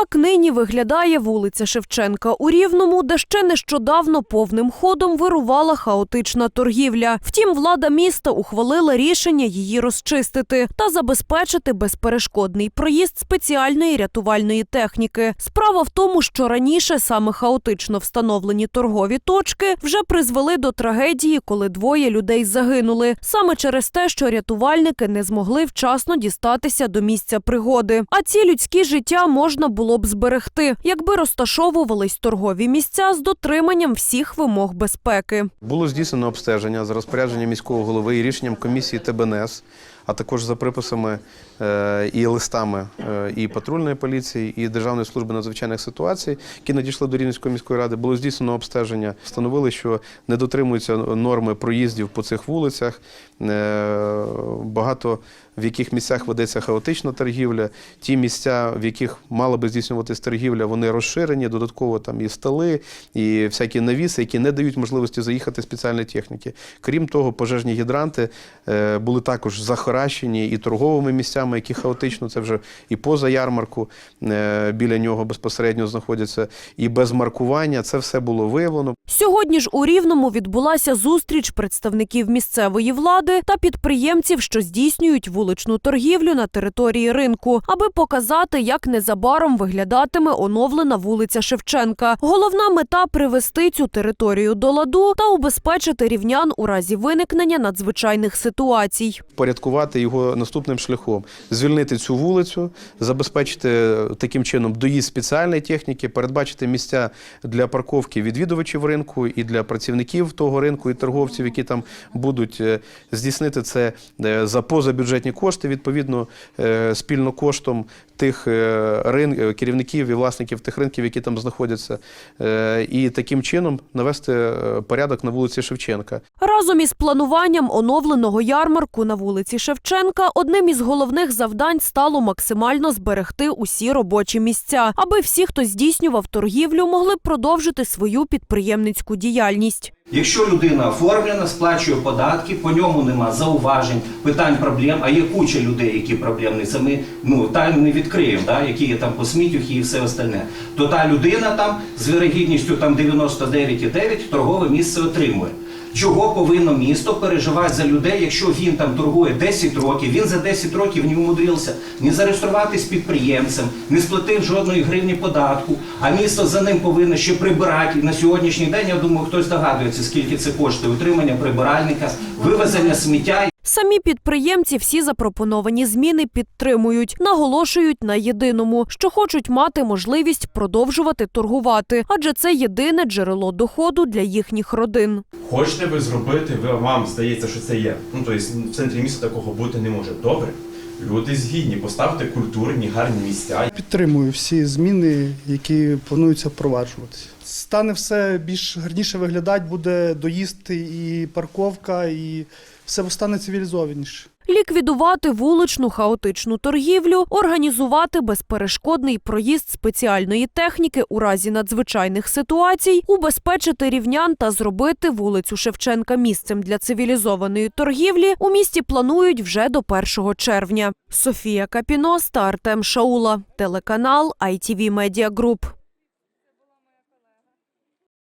Так нині виглядає вулиця Шевченка у Рівному, де ще нещодавно повним ходом вирувала хаотична торгівля. Втім, влада міста ухвалила рішення її розчистити та забезпечити безперешкодний проїзд спеціальної рятувальної техніки. Справа в тому, що раніше саме хаотично встановлені торгові точки вже призвели до трагедії, коли двоє людей загинули, саме через те, що рятувальники не змогли вчасно дістатися до місця пригоди. А ці людські життя можна було б зберегти, якби розташовувались торгові місця з дотриманням всіх вимог безпеки. Було здійснено обстеження за розпорядженням міського голови і рішенням комісії ТБНС, а також за приписами е, і листами е, і патрульної поліції, і Державної служби надзвичайних ситуацій, які надійшли до Рівненської міської ради. Було здійснено обстеження. Встановили, що не дотримуються норми проїздів по цих вулицях. Е, Багато в яких місцях ведеться хаотична торгівля. Ті місця, в яких мала би здійснюватись торгівля, вони розширені. Додатково там і столи, і всякі навіси, які не дають можливості заїхати спеціальної техніки. Крім того, пожежні гідранти були також захаращені і торговими місцями, які хаотично, це вже і поза ярмарку е, біля нього безпосередньо знаходяться, і без маркування. Це все було виявлено. Сьогодні ж у Рівному відбулася зустріч представників місцевої влади та підприємців, що здійснюють вуличну торгівлю на території ринку, аби показати, як незабаром виглядатиме оновлена вулиця Шевченка. Головна мета привести цю територію до ладу та убезпечити рівнян у разі виникнення надзвичайних ситуацій. порядкувати його наступним шляхом: звільнити цю вулицю, забезпечити таким чином доїзд спеціальної техніки, передбачити місця для парковки відвідувачів ринку і для працівників того ринку і торговців, які там будуть е, здійснити це е, за позабюджетні кошти, відповідно е, спільно коштом тих е, рин... е, керівників і власників тих ринків, які там знаходяться, е, і таким чином навести порядок на вулиці Шевченка. Разом із плануванням оновленого ярмарку на вулиці Шевченка одним із головних завдань стало максимально зберегти усі робочі місця, аби всі, хто здійснював торгівлю, могли продовжити свою підприємницьку діяльність. Якщо людина оформлена, сплачує податки, по ньому нема зауважень, питань, проблем, а є куча людей, які проблемні, це ми ну, тайну не відкриємо, да, які є там посмітюхи і все остальне, то та людина там з вірогідністю там 99,9 торгове місце отримує. Чого повинно місто переживати за людей, якщо він там торгує 10 років, він за 10 років не умудрився не зареєструватись підприємцем, не сплатив жодної гривні податку, а місто за ним повинно ще прибирати. На сьогоднішній день, я думаю, хтось догадується, скільки це коштує утримання прибиральника, вивезення сміття Самі підприємці всі запропоновані зміни підтримують, наголошують на єдиному, що хочуть мати можливість продовжувати торгувати, адже це єдине джерело доходу для їхніх родин. Хочете ви зробити, ви вам здається, що це є. Ну тобто в центрі міста такого бути не може. Добре. Люди згідні, поставте культурні, гарні місця. Підтримую всі зміни, які плануються впроваджуватися. Стане все більш гарніше виглядати, буде доїзд і парковка, і все стане цивілізованіше. Ліквідувати вуличну хаотичну торгівлю, організувати безперешкодний проїзд спеціальної техніки у разі надзвичайних ситуацій, убезпечити рівнян та зробити вулицю Шевченка місцем для цивілізованої торгівлі у місті планують вже до 1 червня. Софія Капіно та Артем Шаула, телеканал ITV Media Group.